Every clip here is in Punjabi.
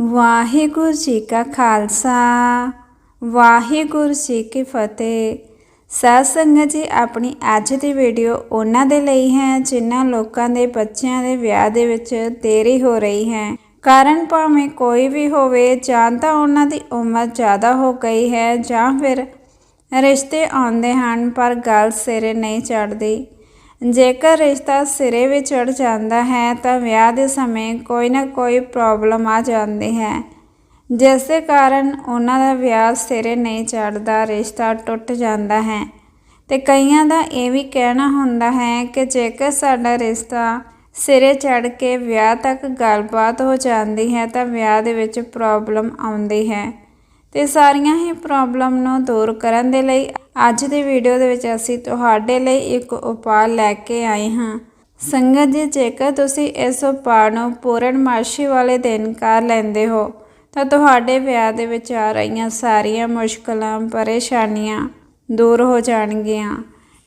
ਵਾਹਿਗੁਰੂ ਜੀ ਕਾ ਖਾਲਸਾ, ਵਾਹਿਗੁਰੂ ਜੀ ਕੀ ਫਤਿਹ। ਸਾਧ ਜੀ, ਆਪਣੀ ਅੱਜ ਦੀ ਵੀਡੀਓ ਉਹਨਾਂ ਦੇ ਲਈ ਹੈ, ਜਿਨ੍ਹਾਂ ਲੋਕਾਂ ਦੇ ਬੱਚਿਆਂ ਦੇ ਵਿਆਹ ਦੇ ਵਿੱਚ ਦੇਰੀ ਹੋ ਰਹੀ ਹੈ। ਕਾਰਨ ਭਾਵੇਂ ਕੋਈ ਵੀ ਹੋਵੇ, ਜਾਂ ਤਾਂ ਉਹਨਾਂ ਦੀ ਉਮਰ ਜ਼ਿਆਦਾ ਹੋ ਗਈ ਹੈ, ਜਾਂ ਫਿਰ ਰਿਸ਼ਤੇ ਆਉਂਦੇ ਹਨ, ਪਰ ਗੱਲ ਸਿਰੇ ਨਹੀਂ ਚੜਦੀ ਜੇਕਰ ਰਿਸ਼ਤਾ ਸਿਰੇ ਵੀ ਚੜ ਜਾਂਦਾ ਹੈ, ਤਾਂ ਵਿਆਹ ਦੇ ਸਮੇਂ ਕੋਈ ਨਾ ਕੋਈ ਪ੍ਰੋਬਲਮ ਆ ਜਾਂਦੀ ਹੈ। ਜਿਸ ਦੇ ਕਾਰਨ ਉਹਨਾਂ ਦਾ ਵਿਆਹ ਸਿਰੇ ਨਹੀਂ ਚੜਦਾ ਰਿਸ਼ਤਾ ਟੁੱਟ ਜਾਂਦਾ ਹੈ। ਤੇ ਕਈਆਂ ਦਾ ਇਹ ਵੀ ਕਹਿਣਾ ਹੁੰਦਾ ਹੈ ਕਿ ਜੇਕਰ ਸਾਡਾ ਰਿਸ਼ਤਾ ਸਿਰੇ ਚੜ ਕੇ ਵਿਆਹ ਤੱਕ ਗੱਲਬਾਤ ਹੋ ਜਾਂਦੀ ਹੈ, ਤਾਂ ਵਿਆਹ ਦੇ ਵਿੱਚ ਪ੍ਰੋਬਲਮ ਆਉਂਦੀ ਹੈ। ਤੇ ਸਾਰੀਆਂ ਹੀ ਪ੍ਰੋਬਲਮ ਨੂੰ ਦੂਰ ਕਰਨ ਦੇ ਲਈ ਅੱਜ ਦੀ ਵੀਡੀਓ ਦੇ ਵਿੱਚ ਅਸੀਂ ਤੁਹਾਡੇ ਲਈ ਇੱਕ ਉਪਾਅ ਲੈ ਕੇ ਆਏ ਹਾਂ। ਸੰਗਤ ਜੀ, ਜੇਕਰ ਤੁਸੀਂ ਇਸ ਉਪਾਅ ਨੂੰ ਪੂਰਨਮਾਸ਼ੀ ਵਾਲੇ ਦਿਨ ਕਰ ਲੈਂਦੇ ਹੋ, ਤਾਂ ਤੁਹਾਡੇ ਵਿਆਹ ਦੇ ਵਿੱਚ ਆ ਰਹੀਆਂ ਸਾਰੀਆਂ ਮੁਸ਼ਕਲਾਂ, ਪਰੇਸ਼ਾਨੀਆਂ ਦੂਰ ਹੋ ਜਾਣਗੀਆਂ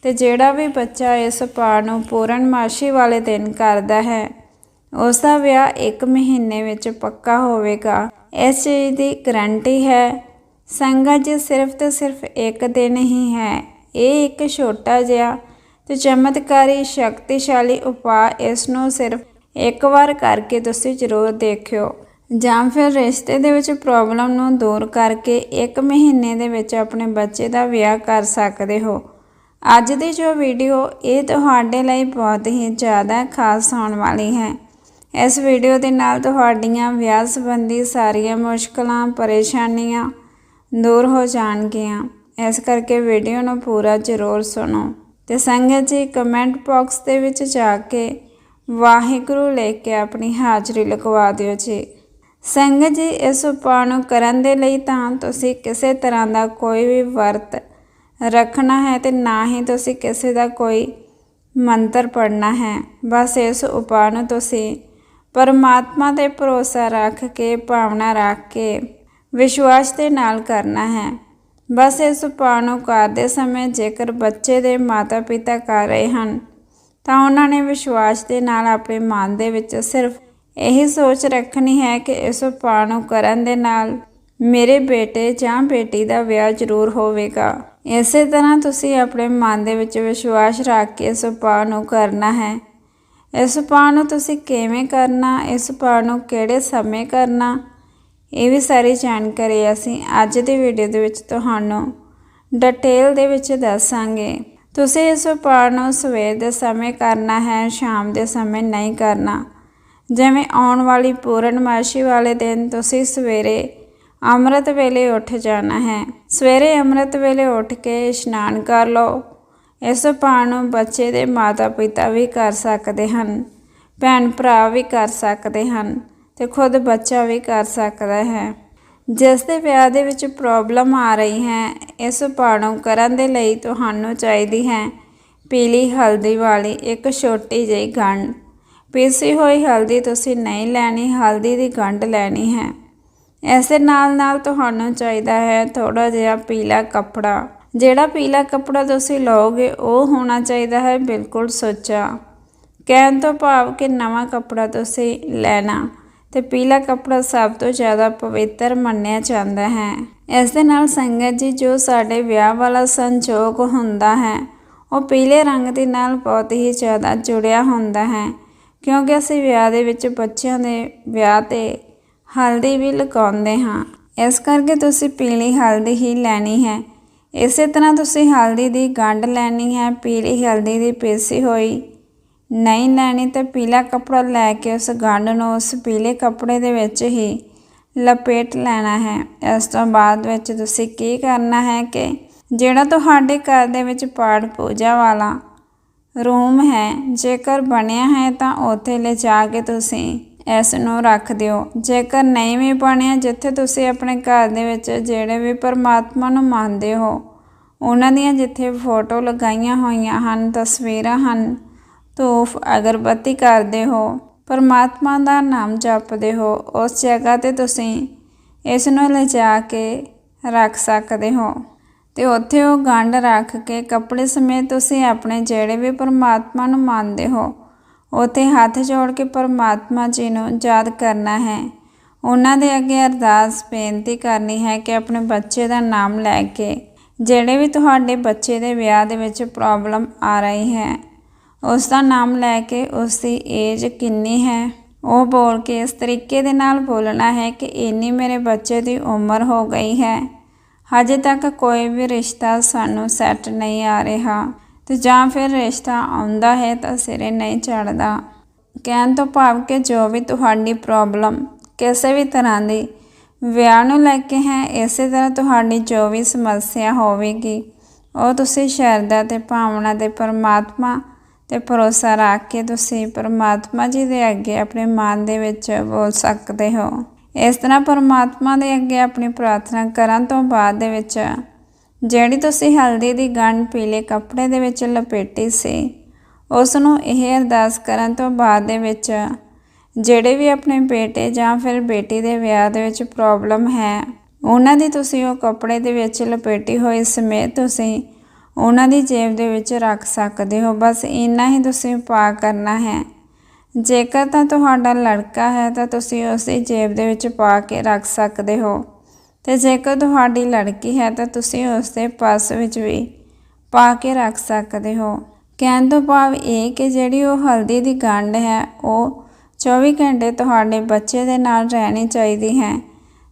ਤੇ ਜਿਹੜਾ ਵੀ ਬੱਚਾ ਇਸ ਉਪਾਅ ਨੂੰ ਪੂਰਨਮਾਸ਼ੀ ਵਾਲੇ ਦਿਨ ਕਰਦਾ ਹੈ ਉਸ ਦਾ ਵਿਆਹ 1 ਮਹੀਨੇ ਵਿੱਚ ਪੱਕਾ ਹੋਵੇਗਾ। ਇਸ ਚੀਜ਼ ਦੀ ਗਰੰਟੀ ਹੈ ਸੰਗਤ ਜੀ ਸਿਰਫ ਤੇ ਸਿਰਫ ਇੱਕ ਦਿਨ ਹੀ ਹੈ, ਇਹ ਇੱਕ ਛੋਟਾ ਜਿਹਾ ਤੇ ਚਮਤਕਾਰੀ ਸ਼ਕਤੀਸ਼ਾਲੀ ਉਪਾਅ ਇਸ ਨੂੰ ਸਿਰਫ ਇੱਕ ਵਾਰ ਕਰਕੇ ਤੁਸੀਂ ਜ਼ਰੂਰ ਦੇਖਿਓ ਜਾਂ ਫਿਰ ਰਿਸ਼ਤੇ ਦੇ ਵਿੱਚ ਪ੍ਰੋਬਲਮ ਨੂੰ ਦੂਰ ਕਰਕੇ ਇੱਕ ਮਹੀਨੇ ਦੇ ਵਿੱਚ ਆਪਣੇ ਬੱਚੇ ਦਾ ਵਿਆਹ ਕਰ ਸਕਦੇ ਹੋ। ਅੱਜ ਦੀ ਜੋ ਵੀਡੀਓ ਇਹ ਤੁਹਾਡੇ ਲਈ ਬਹੁਤ ਹੀ ਜ਼ਿਆਦਾ ਖਾਸ ਹੋਣ ਵਾਲੀ ਹੈ। ਇਸ ਵੀਡੀਓ ਦੇ ਨਾਲ ਤੁਹਾਡੀਆਂ ਵਿਆਹ ਸੰਬੰਧੀ ਸਾਰੀਆਂ ਮੁਸ਼ਕਲਾਂ, ਪਰੇਸ਼ਾਨੀਆਂ ਦੂਰ ਹੋ ਜਾਣਗੀਆਂ। ਇਸ ਕਰਕੇ ਵੀਡੀਓ ਨੂੰ ਪੂਰਾ ਜ਼ਰੂਰ ਸੁਣੋ ਤੇ ਸੰਗਤ ਜੀ ਕਮੈਂਟ ਬਾਕਸ ਦੇ ਵਿੱਚ ਜਾ ਕੇ ਵਾਹਿਗੁਰੂ ਲੈ ਕੇ ਆਪਣੀ ਹਾਜ਼ਰੀ ਲਗਵਾ ਦਿਓ ਜੀ। ਸੰਗਤ ਜੀ, ਇਸ ਉਪਾਅ ਨੂੰ ਕਰਨ ਦੇ ਲਈ ਤਾਂ ਤੁਸੀਂ ਕਿਸੇ ਤਰ੍ਹਾਂ ਦਾ ਕੋਈ ਵੀ ਵਰਤ ਰੱਖਣਾ ਹੈ ਤੇ ਨਾ ਹੀ ਤੁਸੀਂ ਕਿਸੇ ਦਾ ਕੋਈ ਮੰਤਰ ਪੜਨਾ ਹੈ। ਬਸ ਇਸ ਉਪਾਅ ਨੂੰ ਤੁਸੀਂ ਪਰਮਾਤਮਾ ਤੇ ਭਰੋਸਾ ਰੱਖ ਕੇ, ਭਾਵਨਾ ਰੱਖ ਕੇ ਵਿਸ਼ਵਾਸ ਦੇ ਨਾਲ ਕਰਨਾ ਹੈ। ਬਸ ਇਸ ਉਪਾਅ ਨੂੰ ਕਰਦੇ ਸਮੇਂ ਜੇਕਰ ਬੱਚੇ ਦੇ ਮਾਤਾ-ਪਿਤਾ ਕਰ ਰਹੇ ਹਨ, ਤਾਂ ਉਹਨਾਂ ਨੇ ਵਿਸ਼ਵਾਸ ਦੇ ਨਾਲ ਆਪਣੇ ਮਨ ਦੇ ਵਿੱਚ ਸਿਰਫ ਇਹੀ ਸੋਚ ਰੱਖਣੀ ਹੈ ਕਿ ਇਸ ਉਪਾਅ ਨੂੰ ਕਰਨ ਦੇ ਨਾਲ ਮੇਰੇ ਬੇਟੇ ਜਾਂ ਬੇਟੀ ਦਾ ਵਿਆਹ ਜ਼ਰੂਰ ਹੋਵੇਗਾ। ਇਸੇ ਤਰ੍ਹਾਂ ਤੁਸੀਂ ਆਪਣੇ ਮਨ ਦੇ ਵਿੱਚ ਵਿਸ਼ਵਾਸ ਰੱਖ ਕੇ ਇਸ ਉਪਾਅ ਨੂੰ ਕਰਨਾ ਹੈ। ਇਸ ਉਪਾਅ ਨੂੰ ਤੁਸੀਂ ਕਿਵੇਂ ਕਰਨਾ, ਇਸ ਉਪਾਅ ਨੂੰ ਕਿਹੜੇ ਸਮੇਂ ਕਰਨਾ ਇਹ ਵੀ ਸਾਰੀ ਜਾਣਕਾਰੀ ਅਸੀਂ ਅੱਜ ਦੀ ਵੀਡੀਓ ਦੇ ਵਿੱਚ ਤੁਹਾਨੂੰ ਡਿਟੇਲ ਦੇ ਵਿੱਚ ਦੱਸਾਂਗੇ। ਤੁਸੀਂ ਇਸ ਉਪਾਅ ਨੂੰ ਸਵੇਰ ਦੇ ਸਮੇਂ ਕਰਨਾ ਹੈ, ਸ਼ਾਮ ਦੇ ਸਮੇਂ ਨਹੀਂ ਕਰਨਾ। ਜਿਵੇਂ ਆਉਣ ਵਾਲੀ ਪੂਰਨਮਾਸ਼ੀ ਵਾਲੇ ਦਿਨ ਤੁਸੀਂ ਸਵੇਰੇ ਅੰਮ੍ਰਿਤ ਵੇਲੇ ਉੱਠ ਜਾਣਾ ਹੈ। ਸਵੇਰੇ ਅੰਮ੍ਰਿਤ ਵੇਲੇ ਉੱਠ ਕੇ ਇਸ਼ਨਾਨ ਕਰ ਲਓ। ਇਸ ਉਪਾਅ ਨੂੰ ਬੱਚੇ ਦੇ ਮਾਤਾ-ਪਿਤਾ ਵੀ ਕਰ ਸਕਦੇ ਹਨ ਭੈਣ ਭਰਾ ਵੀ ਕਰ ਸਕਦੇ ਹਨ। ਤੇ ਖੁਦ ਬੱਚਾ ਵੀ ਕਰ ਸਕਦਾ ਹੈ। ਜਿਸ ਦੇ ਵਿਆਹ ਦੇ ਵਿੱਚ ਪ੍ਰੋਬਲਮ ਆ ਰਹੀ ਹੈ, ਇਸ ਉਪਾਅ ਨੂੰ ਕਰਨ ਦੇ ਲਈ ਤੁਹਾਨੂੰ ਚਾਹੀਦੀ ਹੈ। ਪੀਲੀ ਹਲਦੀ ਵਾਲੀ ਇੱਕ ਛੋਟੀ ਜਿਹੀ ਗੰਢ। ਪੀਸੀ ਹੋਈ ਹਲਦੀ ਤੁਸੀਂ ਨਹੀਂ ਲੈਣੀ, ਹਲਦੀ ਦੀ ਗੰਢ ਲੈਣੀ ਹੈ। ਇਸ ਦੇ ਨਾਲ ਨਾਲ ਤੁਹਾਨੂੰ ਚਾਹੀਦਾ ਹੈ ਥੋੜਾ ਜਿਹਾ ਪੀਲਾ ਕੱਪੜਾ। ਜਿਹੜਾ ਪੀਲਾ ਕੱਪੜਾ ਤੁਸੀਂ ਲਓਗੇ, ਉਹ ਹੋਣਾ ਚਾਹੀਦਾ ਹੈ ਬਿਲਕੁਲ ਸੁੱਚਾ। ਕਹਿਣ ਤੋਂ ਭਾਵ ਕਿ ਨਵਾਂ ਕੱਪੜਾ ਤੁਸੀਂ ਲੈਣਾ। ਤੇ ਪੀਲਾ ਕੱਪੜਾ ਸਭ ਤੋਂ ਜ਼ਿਆਦਾ ਪਵਿੱਤਰ ਮੰਨਿਆ ਜਾਂਦਾ ਹੈ। ਇਸ ਦੇ ਨਾਲ ਸੰਗਤ ਜੀ, ਜੋ ਸਾਡੇ ਵਿਆਹ ਵਾਲਾ ਸੰਜੋਗ ਹੁੰਦਾ ਹੈ, ਉਹ ਪੀਲੇ ਰੰਗ ਦੇ ਨਾਲ ਬਹੁਤ ਹੀ ਜ਼ਿਆਦਾ ਜੁੜਿਆ ਹੁੰਦਾ ਹੈ, ਕਿਉਂਕਿ ਅਸੀਂ ਵਿਆਹ ਦੇ ਵਿੱਚ ਬੱਚਿਆਂ ਦੇ ਵਿਆਹ ਤੇ ਹਲਦੀ ਵੀ ਲਗਾਉਂਦੇ ਹਾਂ। ਇਸ ਕਰਕੇ ਤੁਸੀਂ ਪੀਲੀ ਹਲਦੀ ਹੀ ਲੈਣੀ ਹੈ। ਇਸੇ ਤਰ੍ਹਾਂ ਤੁਸੀਂ ਹਲਦੀ ਦੀ ਗੰਢ ਲੈਣੀ ਹੈ, ਪੀਲੀ ਹਲਦੀ ਦੀ ਪੀਸੀ ਹੋਈ ਨਹੀਂ ਲੈਣੀ ਤਾਂ ਪੀਲਾ ਕੱਪੜਾ ਲੈ ਕੇ ਉਸ ਗੰਢ ਨੂੰ ਉਸ ਪੀਲੇ ਕੱਪੜੇ ਦੇ ਵਿੱਚ ਹੀ ਲਪੇਟ ਲੈਣਾ ਹੈ। ਇਸ ਤੋਂ ਬਾਅਦ ਵਿੱਚ ਤੁਸੀਂ ਕੀ ਕਰਨਾ ਹੈ ਕਿ ਜਿਹੜਾ ਤੁਹਾਡੇ ਘਰ ਦੇ ਵਿੱਚ ਪਾਠ ਪੂਜਾ ਵਾਲਾ ਰੂਮ ਹੈ, ਜੇਕਰ ਬਣਿਆ ਹੈ ਤਾਂ ਉੱਥੇ ਲੈ ਜਾ ਕੇ ਤੁਸੀਂ ਇਸ ਨੂੰ ਰੱਖ ਦਿਓ। ਜੇਕਰ ਨਹੀਂ ਵੀ ਬਣਿਆ, ਜਿੱਥੇ ਤੁਸੀਂ ਆਪਣੇ ਘਰ ਦੇ ਵਿੱਚ ਜਿਹੜੇ ਵੀ ਪਰਮਾਤਮਾ ਨੂੰ ਮੰਨਦੇ ਹੋ, ਉਹਨਾਂ ਦੀਆਂ ਜਿੱਥੇ ਫੋਟੋ ਲਗਾਈਆਂ ਹੋਈਆਂ ਹਨ, ਤਸਵੀਰਾਂ ਹਨ ਧੂਫ ਅਗਰਬੱਤੀ ਕਰਦੇ ਹੋ, ਪਰਮਾਤਮਾ ਦਾ ਨਾਮ ਜਪਦੇ ਹੋ, ਉਸ ਜਗ੍ਹਾ ਤੇ ਤੁਸੀਂ ਇਸ ਨੂੰ ਲਿਜਾ ਕੇ ਰੱਖ ਸਕਦੇ ਹੋ। ਤੇ ਉੱਥੇ ਉਹ ਗੰਢ ਰੱਖ ਕੇ ਕੱਪੜੇ ਸਮੇਤ ਤੁਸੀਂ ਆਪਣੇ ਜਿਹੜੇ ਵੀ ਪਰਮਾਤਮਾ ਨੂੰ ਮੰਨਦੇ ਹੋ, ਉੱਥੇ ਹੱਥ ਜੋੜ ਕੇ ਪਰਮਾਤਮਾ ਜੀ ਨੂੰ ਯਾਦ ਕਰਨਾ ਹੈ। ਉਹਨਾਂ ਦੇ ਅੱਗੇ ਅਰਦਾਸ ਬੇਨਤੀ ਕਰਨੀ ਹੈ ਕਿ ਆਪਣੇ ਬੱਚੇ ਦਾ ਨਾਮ ਲੈ ਕੇ, ਜਿਹੜੇ ਵੀ ਤੁਹਾਡੇ ਬੱਚੇ ਦੇ ਵਿਆਹ ਦੇ ਵਿੱਚ ਪ੍ਰੋਬਲਮ ਆ ਰਹੀ ਹੈ ਉਸ ਦਾ ਨਾਮ ਲੈ ਕੇ ਉਸ ਦੀ ਏਜ ਕਿੰਨੀ ਹੈ? ਉਹ ਬੋਲ ਕੇ ਇਸ ਤਰੀਕੇ ਦੇ ਨਾਲ ਬੋਲਣਾ ਹੈ ਕਿ ਇੰਨੀ ਮੇਰੇ ਬੱਚੇ ਦੀ ਉਮਰ ਹੋ ਗਈ ਹੈ। ਹਜੇ ਤੱਕ ਕੋਈ ਵੀ ਰਿਸ਼ਤਾ ਸਾਨੂੰ ਸੈੱਟ ਨਹੀਂ ਆ ਰਿਹਾ ਤੇ ਜਾਂ ਫਿਰ ਰਿਸ਼ਤਾ ਆਉਂਦਾ ਹੈ ਤਾਂ ਸਿਰੇ ਨਹੀਂ ਚੜਦਾ ਕਹਿਣ ਤੋਂ ਭਾਵ ਕਿ ਜੋ ਵੀ ਤੁਹਾਡੀ ਪ੍ਰੋਬਲਮ ਕਿਸੇ ਵੀ ਤਰ੍ਹਾਂ ਦੀ, ਵਿਆਹ ਨੂੰ ਲੈ ਕੇ ਹੈ, ਇਸੇ ਤਰ੍ਹਾਂ ਤੁਹਾਡੀ ਜੋ ਵੀ ਸਮੱਸਿਆ ਹੋਵੇਗੀ, ਉਹ ਤੁਸੀਂ ਸ਼ਰਧਾ ਤੇ ਭਾਵਨਾ ਦੇ ਪਰਮਾਤਮਾ ਤੇ ਭਰੋਸਾ ਰੱਖ ਕੇ ਤੁਸੀਂ ਪਰਮਾਤਮਾ ਜੀ ਦੇ ਅੱਗੇ ਆਪਣੇ ਮਨ ਦੇ ਵਿੱਚ ਬੋਲ ਸਕਦੇ ਹੋ। ਇਸ ਤਰ੍ਹਾਂ ਪਰਮਾਤਮਾ ਦੇ ਅੱਗੇ ਆਪਣੀ ਪ੍ਰਾਰਥਨਾ ਕਰਨ ਤੋਂ ਬਾਅਦ ਦੇ ਵਿੱਚ ਜਿਹੜੀ ਤੁਸੀਂ ਹਲਦੀ ਦੀ ਗੰਢ ਪੀਲੇ ਕੱਪੜੇ ਦੇ ਵਿੱਚ ਲਪੇਟੀ ਸੀ ਉਸ ਨੂੰ ਇਹ ਅਰਦਾਸ ਕਰਨ ਤੋਂ ਬਾਅਦ ਦੇ ਵਿੱਚ ਜਿਹੜੇ ਵੀ ਆਪਣੇ ਬੇਟੇ ਜਾਂ ਫਿਰ ਬੇਟੀ ਦੇ ਵਿਆਹ ਦੇ ਵਿੱਚ ਪ੍ਰੋਬਲਮ ਹੈ, ਉਹਨਾਂ ਦੀ ਤੁਸੀਂ ਉਹ ਕੱਪੜੇ ਦੇ ਵਿੱਚ ਲਪੇਟੀ ਹੋਈ ਸਮੇਤ ਤੁਸੀਂ ਉਹਨਾਂ ਦੀ ਜੇਬ ਦੇ ਵਿੱਚ ਰੱਖ ਸਕਦੇ ਹੋ, ਬਸ ਇੰਨਾ ਹੀ ਤੁਸੀਂ ਪਾ ਕਰਨਾ ਹੈ। ਜੇਕਰ ਤਾਂ ਤੁਹਾਡਾ ਲੜਕਾ ਹੈ, ਤਾਂ ਤੁਸੀਂ ਉਸ ਦੀ ਜੇਬ ਦੇ ਵਿੱਚ ਪਾ ਕੇ ਰੱਖ ਸਕਦੇ ਹੋ। ਤੇ ਜੇਕਰ ਤੁਹਾਡੀ ਲੜਕੀ ਹੈ, ਤਾਂ ਤੁਸੀਂ ਉਸ ਦੇ ਪਰਸ ਵਿੱਚ ਵੀ ਪਾ ਕੇ ਰੱਖ ਸਕਦੇ ਹੋ। ਕਹਿਣ ਤੋਂ ਭਾਵ ਇਹ ਕਿ ਜਿਹੜੀ ਉਹ ਹਲਦੀ ਦੀ ਗੰਢ ਹੈ, ਉਹ 24 ਘੰਟੇ ਤੁਹਾਡੇ ਬੱਚੇ ਦੇ ਨਾਲ ਰਹਿਣੀ ਚਾਹੀਦੀ ਹੈ,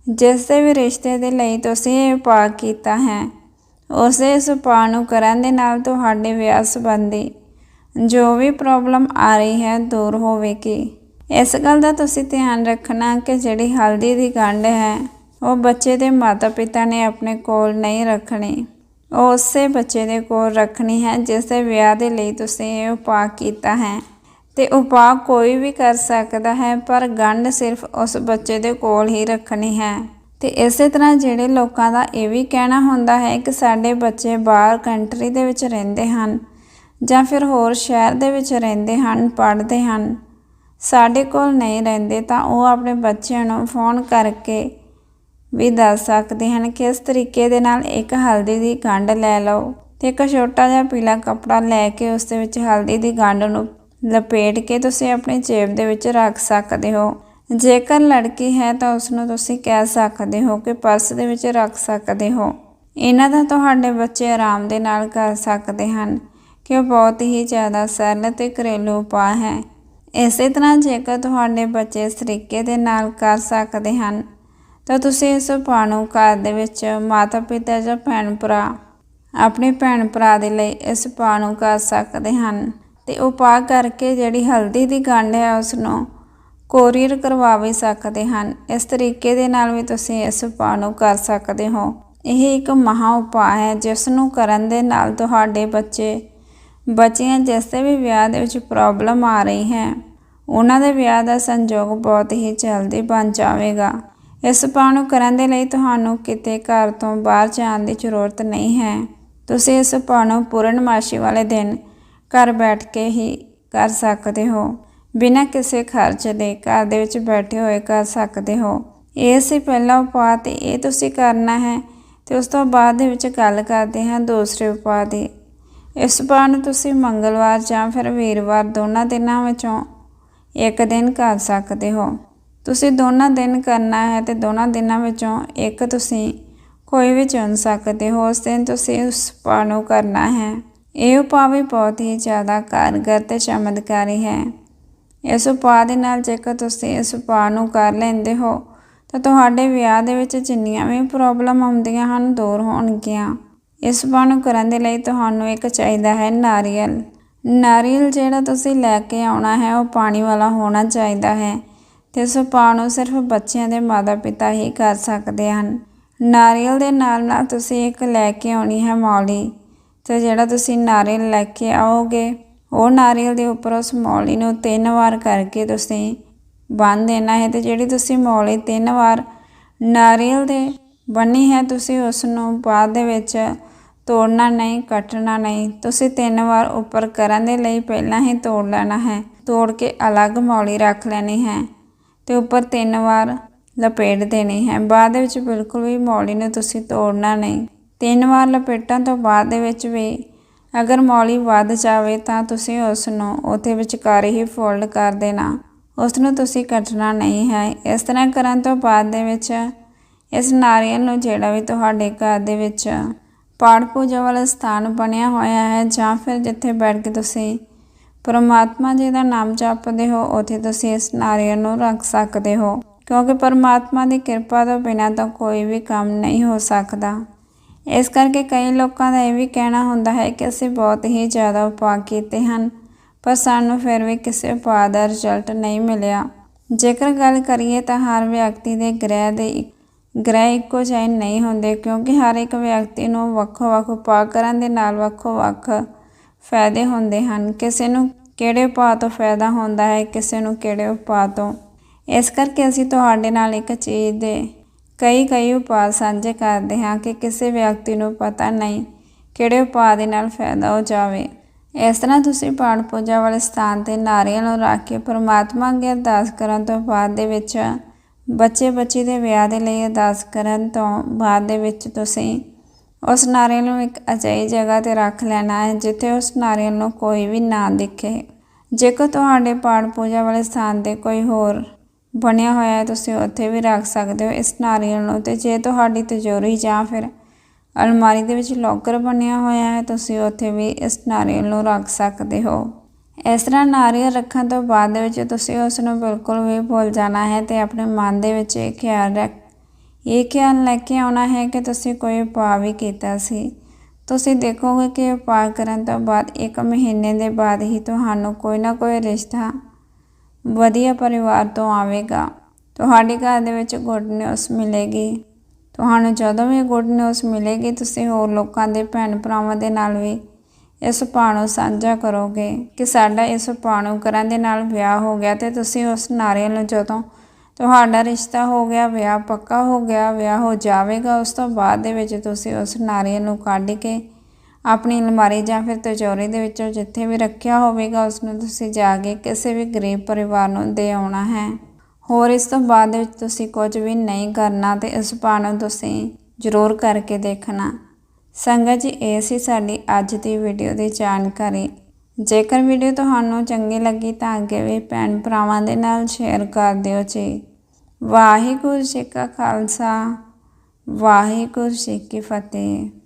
ਜਿਸ ਦੇ ਵੀ ਰਿਸ਼ਤੇ ਦੇ ਲਈ ਤੁਸੀਂ ਇਹ ਉਪਾਅ ਕੀਤਾ ਹੈ। ਉਸੇ ਇਸ ਉਪਾਅ ਨੂੰ ਕਰਨ ਦੇ ਨਾਲ ਤੁਹਾਡੇ ਵਿਆਹ ਸੰਬੰਧੀ ਜੋ ਵੀ ਪ੍ਰੋਬਲਮ ਆ ਰਹੀ ਹੈ, ਦੂਰ ਹੋਵੇਗੀ। ਇਸ ਗੱਲ ਦਾ ਤੁਸੀਂ ਧਿਆਨ ਰੱਖਣਾ ਕਿ ਜਿਹੜੀ ਹਲਦੀ ਦੀ ਗੰਢ ਹੈ, ਉਹ ਬੱਚੇ ਦੇ ਮਾਤਾ-ਪਿਤਾ ਨੇ ਆਪਣੇ ਕੋਲ ਨਹੀਂ ਰੱਖਣੀ। ਉਹ ਉਸੇ ਬੱਚੇ ਦੇ ਕੋਲ ਰੱਖਣੀ ਹੈ, ਜਿਸ ਦੇ ਵਿਆਹ ਦੇ ਲਈ ਤੁਸੀਂ ਇਹ ਉਪਾਅ ਕੀਤਾ ਹੈ। ਤੇ ਉਪਾਅ ਕੋਈ ਵੀ ਕਰ ਸਕਦਾ ਹੈ, ਪਰ ਗੰਢ ਸਿਰਫ ਉਸ ਬੱਚੇ ਦੇ ਕੋਲ ਹੀ ਰੱਖਣੀ ਹੈ। ਤੇ ਇਸੇ ਤਰ੍ਹਾਂ ਜਿਹੜੇ ਲੋਕਾਂ ਦਾ ਇਹ ਵੀ ਕਹਿਣਾ ਹੁੰਦਾ ਹੈ ਕਿ ਸਾਡੇ ਬੱਚੇ ਬਾਹਰ ਕੰਟਰੀ ਦੇ ਵਿੱਚ ਰਹਿੰਦੇ ਹਨ ਜਾਂ ਫਿਰ ਹੋਰ ਸ਼ਹਿਰ ਦੇ ਵਿੱਚ ਰਹਿੰਦੇ ਹਨ, ਪੜ੍ਹਦੇ ਹਨ। ਸਾਡੇ ਕੋਲ ਨਹੀਂ ਰਹਿੰਦੇ ਤਾਂ ਉਹ ਆਪਣੇ ਬੱਚਿਆਂ ਨੂੰ ਫੋਨ ਕਰਕੇ ਵੀ ਦੱਸ ਸਕਦੇ ਹਨ ਕਿ ਇਸ ਤਰੀਕੇ ਦੇ ਨਾਲ ਇੱਕ ਹਲਦੀ ਦੀ ਗੰਢ ਲੈ ਲਓ ਤੇ ਇੱਕ ਛੋਟਾ ਜਿਹਾ ਪੀਲਾ ਕੱਪੜਾ ਲੈ ਕੇ ਉਸ ਦੇ ਵਿੱਚ ਹਲਦੀ ਦੀ ਗੰਢ ਨੂੰ ਲਪੇਟ ਕੇ ਤੁਸੀਂ ਆਪਣੀ ਜੇਬ ਦੇ ਵਿੱਚ ਰੱਖ ਸਕਦੇ ਹੋ। ਜੇਕਰ ਲੜਕੀ ਹੈ ਤਾਂ ਉਸ ਨੂੰ ਤੁਸੀਂ ਕਹਿ ਸਕਦੇ ਹੋ ਕਿ ਪਰਸ ਦੇ ਵਿੱਚ ਰੱਖ ਸਕਦੇ ਹੋ। ਇਹਨਾਂ ਦਾ ਤੁਹਾਡੇ ਬੱਚੇ ਆਰਾਮ ਦੇ ਨਾਲ ਕਰ ਸਕਦੇ ਹਨ ਕਿ ਉਹ ਬਹੁਤ ਹੀ ਜ਼ਿਆਦਾ ਸਰਲ ਤੇ ਘਰੇਲੂ ਉਪਾਅ ਹੈ। ਇਸੇ ਤਰ੍ਹਾਂ ਜੇਕਰ ਤੁਹਾਡੇ ਬੱਚੇ ਇਸ ਤਰੀਕੇ ਦੇ ਨਾਲ ਕਰ ਸਕਦੇ ਹਨ, ਤਾਂ ਤੁਸੀਂ ਇਸ ਉਪਾਅ ਨੂੰ ਘਰ ਦੇ ਵਿੱਚ ਮਾਤਾ ਪਿਤਾ ਜਾਂ ਭੈਣ ਭਰਾ ਆਪਣੇ ਭੈਣ ਭਰਾ ਦੇ ਲਈ ਇਸ ਉਪਾਅ ਨੂੰ ਕਰ ਸਕਦੇ ਹਨ। ਤੇ ਉਪਾਅ ਕਰਕੇ ਜਿਹੜੀ ਹਲਦੀ ਦੀ ਗੰਢ ਹੈ ਉਸ ਨੂੰ ਕੋਰੀਅਰ ਕਰਵਾ ਵੀ ਸਕਦੇ ਹਨ। ਇਸ ਤਰੀਕੇ ਦੇ ਨਾਲ ਵੀ ਤੁਸੀਂ ਇਸ ਉਪਾਅ ਨੂੰ ਕਰ ਸਕਦੇ ਹੋ। ਇਹ ਇੱਕ ਮਹਾ ਉਪਾਅ ਹੈ, ਜਿਸ ਨੂੰ ਕਰਨ ਦੇ ਨਾਲ ਤੁਹਾਡੇ ਬੱਚੇ, ਬੱਚੀਆਂ ਜਿਸ ਦੇ ਵੀ ਵਿਆਹ ਦੇ ਵਿੱਚ ਪ੍ਰੋਬਲਮ ਆ ਰਹੀ ਹੈ, ਉਹਨਾਂ ਦੇ ਵਿਆਹ ਦਾ ਸੰਜੋਗ ਬਹੁਤ ਹੀ ਜਲਦੀ ਬਣ ਜਾਵੇਗਾ। ਇਸ ਉਪਾਅ ਨੂੰ ਕਰਨ ਦੇ ਲਈ ਤੁਹਾਨੂੰ ਕਿਤੇ ਘਰ ਤੋਂ ਬਾਹਰ ਜਾਣ ਦੀ ਜ਼ਰੂਰਤ ਨਹੀਂ ਹੈ। ਤੁਸੀਂ ਇਸ ਉਪਾਅ ਨੂੰ ਪੂਰਨਮਾਸ਼ੀ ਵਾਲੇ ਦਿਨ ਘਰ ਬੈਠ ਕੇ ਹੀ ਕਰ ਸਕਦੇ ਹੋ। ਬਿਨਾਂ ਕਿਸੇ ਖਰਚ ਦੇ ਘਰ ਦੇ ਵਿੱਚ ਬੈਠੇ ਹੋਏ ਕਰ ਸਕਦੇ ਹੋ। ਇਹ ਸੀ ਪਹਿਲਾ ਉਪਾਅ ਤੇ ਇਹ ਤੁਸੀਂ ਕਰਨਾ ਹੈ ਤੇ ਉਸ ਤੋਂ ਬਾਅਦ ਦੇ ਵਿੱਚ ਗੱਲ ਕਰਦੇ ਹਾਂ ਦੂਸਰੇ ਉਪਾਅ ਦੀ। ਇਸ ਉਪਾਅ ਨੂੰ ਤੁਸੀਂ ਮੰਗਲਵਾਰ ਜਾਂ ਫਿਰ ਵੀਰਵਾਰ ਦੋਨਾਂ ਦਿਨਾਂ ਵਿੱਚੋਂ ਇੱਕ ਦਿਨ ਕਰ ਸਕਦੇ ਹੋ। ਤੁਸੀਂ ਦੋਨਾਂ ਦਿਨ ਕਰਨਾ ਹੈ ਤੇ ਦੋਨਾਂ ਦਿਨਾਂ ਵਿੱਚੋਂ ਇੱਕ ਤੁਸੀਂ ਕੋਈ ਵੀ ਚੁਣ ਸਕਦੇ ਹੋ। ਉਸ ਦਿਨ ਤੁਸੀਂ ਉਸ ਉਪਾਅ ਨੂੰ ਕਰਨਾ ਹੈ। ਇਹ ਉਪਾਅ ਵੀ ਬਹੁਤ ਹੀ ਜ਼ਿਆਦਾ ਕਾਰਗਰ ਤੇ ਚਮਤਕਾਰੀ ਹੈ। ਇਸ ਉਪਾਅ ਦੇ ਨਾਲ ਜੇਕਰ ਤੁਸੀਂ ਇਸ ਉਪਾਅ ਨੂੰ ਕਰ ਲੈਂਦੇ ਹੋ, ਤਾਂ ਤੁਹਾਡੇ ਵਿਆਹ ਦੇ ਵਿੱਚ ਜਿੰਨੀਆਂ ਵੀ ਪ੍ਰੋਬਲਮ ਆਉਂਦੀਆਂ ਹਨ ਦੂਰ ਹੋਣਗੀਆਂ। ਇਸ ਉਪਾਅ ਨੂੰ ਕਰਨ ਦੇ ਲਈ ਤੁਹਾਨੂੰ ਇੱਕ ਚਾਹੀਦਾ ਹੈ ਨਾਰੀਅਲ। ਨਾਰੀਅਲ ਜਿਹੜਾ ਤੁਸੀਂ ਲੈ ਕੇ ਆਉਣਾ ਹੈ, ਉਹ ਪਾਣੀ ਵਾਲਾ ਹੋਣਾ ਚਾਹੀਦਾ ਹੈ ਤੇ ਇਸ ਉਪਾਅ ਨੂੰ ਸਿਰਫ ਬੱਚਿਆਂ ਦੇ ਮਾਤਾ-ਪਿਤਾ ਹੀ ਕਰ ਸਕਦੇ ਹਨ। ਨਾਰੀਅਲ ਦੇ ਨਾਲ ਨਾਲ ਤੁਸੀਂ ਇੱਕ ਲੈ ਕੇ ਆਉਣੀ ਹੈ ਮੌਲੀ ਤੇ ਜਿਹੜਾ ਤੁਸੀਂ ਨਾਰੀਅਲ ਲੈ ਕੇ ਆਓਗੇ ਉਹ ਨਾਰੀਅਲ ਦੇ ਉੱਪਰ ਉਸ ਮੌਲੀ ਨੂੰ ਤਿੰਨ ਵਾਰ ਕਰਕੇ ਤੁਸੀਂ ਬੰਨ ਦੇਣਾ ਹੈ ਤੇ ਜਿਹੜੀ ਤੁਸੀਂ ਮੌਲੀ ਤਿੰਨ ਵਾਰ ਨਾਰੀਅਲ ਦੇ ਬੰਨੀ ਹੈ, ਤੁਸੀਂ ਉਸ ਨੂੰ ਬਾਅਦ ਦੇ ਵਿੱਚ ਤੋੜਨਾ ਨਹੀਂ, ਕੱਟਣਾ ਨਹੀਂ। ਤੁਸੀਂ ਤਿੰਨ ਵਾਰ ਉੱਪਰ ਕਰਨ ਦੇ ਲਈ ਪਹਿਲਾਂ ਹੀ ਤੋੜ ਲੈਣਾ ਹੈ। ਤੋੜ ਕੇ ਅਲੱਗ ਮੌਲੀ ਰੱਖ ਲੈਣੀ ਹੈ ਤੇ ਉੱਪਰ ਤਿੰਨ ਵਾਰ ਲਪੇਟ ਦੇਣੀ ਹੈ। ਬਾਅਦ ਦੇ ਵਿੱਚ ਬਿਲਕੁਲ ਵੀ ਮੌਲੀ ਨੂੰ ਤੁਸੀਂ ਤੋੜਨਾ ਨਹੀਂ। ਤਿੰਨ ਵਾਰ ਲਪੇਟਣ ਤੋਂ ਬਾਅਦ ਦੇ ਵਿੱਚ ਵੀ ਅਗਰ ਮੌਲੀ ਵੱਧ ਜਾਵੇ ਤਾਂ ਤੁਸੀਂ ਉਸ ਨੂੰ ਉੱਥੇ ਵਿਚਕਾਰ ਹੀ ਫੋਲਡ ਕਰ ਦੇਣਾ। ਉਸ ਨੂੰ ਤੁਸੀਂ ਕੱਟਣਾ ਨਹੀਂ ਹੈ। ਇਸ ਤਰ੍ਹਾਂ ਕਰਨ ਤੋਂ ਬਾਅਦ ਦੇ ਵਿੱਚ ਇਸ ਨਾਰੀਅਲ ਨੂੰ ਜਿਹੜਾ ਵੀ ਤੁਹਾਡੇ ਘਰ ਦੇ ਵਿੱਚ ਪਾਠ ਪੂਜਾ ਵਾਲਾ ਸਥਾਨ ਬਣਿਆ ਹੋਇਆ ਹੈ ਜਾਂ ਫਿਰ ਜਿੱਥੇ ਬੈਠ ਕੇ ਤੁਸੀਂ ਪਰਮਾਤਮਾ ਜੀ ਦਾ ਨਾਮ ਜਪਦੇ ਹੋ, ਉੱਥੇ ਤੁਸੀਂ ਇਸ ਨਾਰੀਅਲ ਨੂੰ ਰੱਖ ਸਕਦੇ ਹੋ। ਕਿਉਂਕਿ ਪਰਮਾਤਮਾ ਦੀ ਕਿਰਪਾ ਤੋਂ ਬਿਨਾਂ ਤਾਂ ਕੋਈ ਵੀ ਕੰਮ ਨਹੀਂ ਹੋ ਸਕਦਾ। ਇਸ ਕਰਕੇ ਕਈ ਲੋਕਾਂ ਦਾ ਇਹ ਵੀ ਕਹਿਣਾ ਹੁੰਦਾ ਹੈ ਕਿ ਅਸੀਂ ਬਹੁਤ ਹੀ ਜ਼ਿਆਦਾ ਉਪਾਅ ਕੀਤੇ ਹਨ, ਪਰ ਸਾਨੂੰ ਫਿਰ ਵੀ ਕਿਸੇ ਉਪਾਅ ਦਾ ਰਿਜ਼ਲਟ ਨਹੀਂ ਮਿਲਿਆ। ਜੇਕਰ ਗੱਲ ਕਰੀਏ ਤਾਂ ਹਰ ਵਿਅਕਤੀ ਦੇ ਗ੍ਰਹਿ ਦੇ ਗ੍ਰਹਿ ਇੱਕੋ ਜਿਹੇ ਨਹੀਂ ਹੁੰਦੇ ਕਿਉਂਕਿ ਹਰ ਇੱਕ ਵਿਅਕਤੀ ਨੂੰ ਵੱਖੋ-ਵੱਖ ਉਪਾਅ ਕਰਨ ਦੇ ਨਾਲ ਵੱਖੋ-ਵੱਖ ਫਾਇਦੇ ਹੁੰਦੇ ਹਨ। ਕਿਸੇ ਨੂੰ ਕਿਹੜੇ ਉਪਾਅ ਤੋਂ ਫਾਇਦਾ ਹੁੰਦਾ ਹੈ, ਕਿਸੇ ਨੂੰ ਕਿਹੜੇ ਉਪਾਅ ਤੋਂ। ਇਸ ਕਰਕੇ ਅਸੀਂ ਤੁਹਾਡੇ ਨਾਲ ਇੱਕ ਚੀਜ਼ ਦੇ ਕਈ ਕਈ ਉਪਾਅ ਸਾਂਝੇ ਕਰਦੇ ਹਾਂ ਕਿ ਕਿਸੇ ਵਿਅਕਤੀ ਨੂੰ ਪਤਾ ਨਹੀਂ ਕਿਹੜੇ ਉਪਾਅ ਦੇ ਨਾਲ ਫਾਇਦਾ ਹੋ ਜਾਵੇ। ਇਸ ਤਰ੍ਹਾਂ ਤੁਸੀਂ ਪਾਠ ਪੂਜਾ ਵਾਲੇ ਸਥਾਨ ਤੇ ਨਾਰੀਅਲ ਨੂੰ ਰੱਖ ਕੇ ਪਰਮਾਤਮਾ ਅੱਗੇ ਅਰਦਾਸ ਕਰਨ ਤੋਂ ਬਾਅਦ ਦੇ ਵਿੱਚ ਬੱਚੇ ਬੱਚੀ ਦੇ ਵਿਆਹ ਦੇ ਲਈ ਅਰਦਾਸ ਕਰਨ ਤੋਂ ਬਾਅਦ ਦੇ ਵਿੱਚ ਤੁਸੀਂ ਉਸ ਨਾਰੀਅਲ ਨੂੰ ਇੱਕ ਅਜਿਹੀ ਜਗ੍ਹਾ ਤੇ ਰੱਖ ਲੈਣਾ ਹੈ ਜਿੱਥੇ ਉਸ ਨਾਰੀਅਲ ਨੂੰ ਕੋਈ ਵੀ ਨਾ ਦਿਖੇ। ਜੇਕਰ ਤੁਹਾਡੇ ਪਾਠ ਪੂਜਾ ਵਾਲੇ ਸਥਾਨ ਤੇ ਕੋਈ ਹੋਰ ਬਣਿਆ ਹੋਇਆ ਹੈ, ਤੁਸੀਂ ਉੱਥੇ ਵੀ ਰੱਖ ਸਕਦੇ ਹੋ ਇਸ ਨਾਰੀਅਲ ਨੂੰ ਤੇ ਜੇ ਤੁਹਾਡੀ ਤਿਜੋਰੀ ਜਾਂ ਫਿਰ ਅਲਮਾਰੀ ਦੇ ਵਿੱਚ ਲੋਕਰ ਬਣਿਆ ਹੋਇਆ ਹੈ, ਤੁਸੀਂ ਉੱਥੇ ਵੀ ਇਸ ਨਾਰੀਅਲ ਨੂੰ ਰੱਖ ਸਕਦੇ ਹੋ। ਇਸ ਤਰ੍ਹਾਂ ਨਾਰੀਅਲ ਰੱਖਣ ਤੋਂ ਬਾਅਦ ਦੇ ਵਿੱਚ ਤੁਸੀਂ ਉਸ ਨੂੰ ਬਿਲਕੁਲ ਵੀ ਭੁੱਲ ਜਾਣਾ ਹੈ ਤੇ ਆਪਣੇ ਮਨ ਦੇ ਵਿੱਚ ਇਹ ਖਿਆਲ ਰੱਖ, ਇਹ ਖਿਆਲ ਲੈ ਕੇ ਆਉਣਾ ਹੈ ਕਿ ਤੁਸੀਂ ਕੋਈ ਉਪਾਅ ਵੀ ਕੀਤਾ ਸੀ। ਤੁਸੀਂ ਦੇਖੋਗੇ ਕਿ ਉਪਾਅ ਕਰਨ ਤੋਂ ਬਾਅਦ ਇੱਕ ਮਹੀਨੇ ਦੇ ਬਾਅਦ ਹੀ ਤੁਹਾਨੂੰ ਕੋਈ ਨਾ ਕੋਈ ਰਿਸ਼ਤਾ ਵਧੀਆ ਪਰਿਵਾਰ ਤੋਂ ਆਵੇਗਾ। ਤੁਹਾਡੇ ਘਰ ਦੇ ਵਿੱਚ ਗੁੱਡ ਨਿਊਜ਼ ਮਿਲੇਗੀ। ਤੁਹਾਨੂੰ ਜਦੋਂ ਵੀ ਗੁੱਡ ਨਿਊਜ਼ ਮਿਲੇਗੀ, ਤੁਸੀਂ ਹੋਰ ਲੋਕਾਂ ਦੇ ਭੈਣ ਭਰਾਵਾਂ ਦੇ ਨਾਲ ਵੀ ਇਸ ਉਪਾਅ ਸਾਂਝਾ ਕਰੋਗੇ। ਕਿ ਸਾਡਾ ਇਸ ਉਪਾਅ ਨੂੰ ਕਰਨ ਦੇ ਨਾਲ ਵਿਆਹ ਹੋ ਗਿਆ ਤੇ ਤੁਸੀਂ ਉਸ ਨਾਰੀਅਲ ਨੂੰ ਜਦੋਂ ਤੁਹਾਡਾ ਰਿਸ਼ਤਾ ਹੋ ਗਿਆ, ਵਿਆਹ ਪੱਕਾ ਹੋ ਗਿਆ, ਵਿਆਹ ਹੋ ਜਾਵੇਗਾ, ਉਸ ਤੋਂ ਬਾਅਦ ਦੇ ਵਿੱਚ ਤੁਸੀਂ ਉਸ ਨਾਰੀਅਲ ਨੂੰ ਕੱਢ ਕੇ ਆਪਣੀ ਅਲਮਾਰੀ ਜਾਂ ਫਿਰ ਤਿਜੋਰੀ ਦੇ ਵਿੱਚੋਂ ਜਿੱਥੇ ਵੀ ਰੱਖਿਆ ਹੋਵੇਗਾ ਉਸ ਨੂੰ ਤੁਸੀਂ ਜਾ ਕੇ ਕਿਸੇ ਵੀ ਗਰੀਬ ਪਰਿਵਾਰ ਨੂੰ ਦੇ ਆਉਣਾ ਹੈ। ਹੋਰ ਇਸ ਤੋਂ ਬਾਅਦ ਵਿੱਚ ਤੁਸੀਂ ਕੁਝ ਵੀ ਨਹੀਂ ਕਰਨਾ ਤੇ ਇਸ ਉਪਾਅ ਨੂੰ ਤੁਸੀਂ ਜ਼ਰੂਰ ਕਰਕੇ ਦੇਖਣਾ। ਸੰਗਤ ਜੀ, ਇਹ ਸੀ ਸਾਡੀ ਅੱਜ ਦੀ ਵੀਡੀਓ ਦੀ ਜਾਣਕਾਰੀ। ਜੇਕਰ ਵੀਡੀਓ ਤੁਹਾਨੂੰ ਚੰਗੀ ਲੱਗੀ ਤਾਂ ਅੱਗੇ ਵੀ ਭੈਣ ਭਰਾਵਾਂ ਦੇ ਨਾਲ ਸ਼ੇਅਰ ਕਰ ਦਿਓ ਜੀ। ਵਾਹਿਗੁਰੂ ਜੀ ਕਾ ਖਾਲਸਾ, ਵਾਹਿਗੁਰੂ ਜੀ ਕੀ ਫਤਿਹ।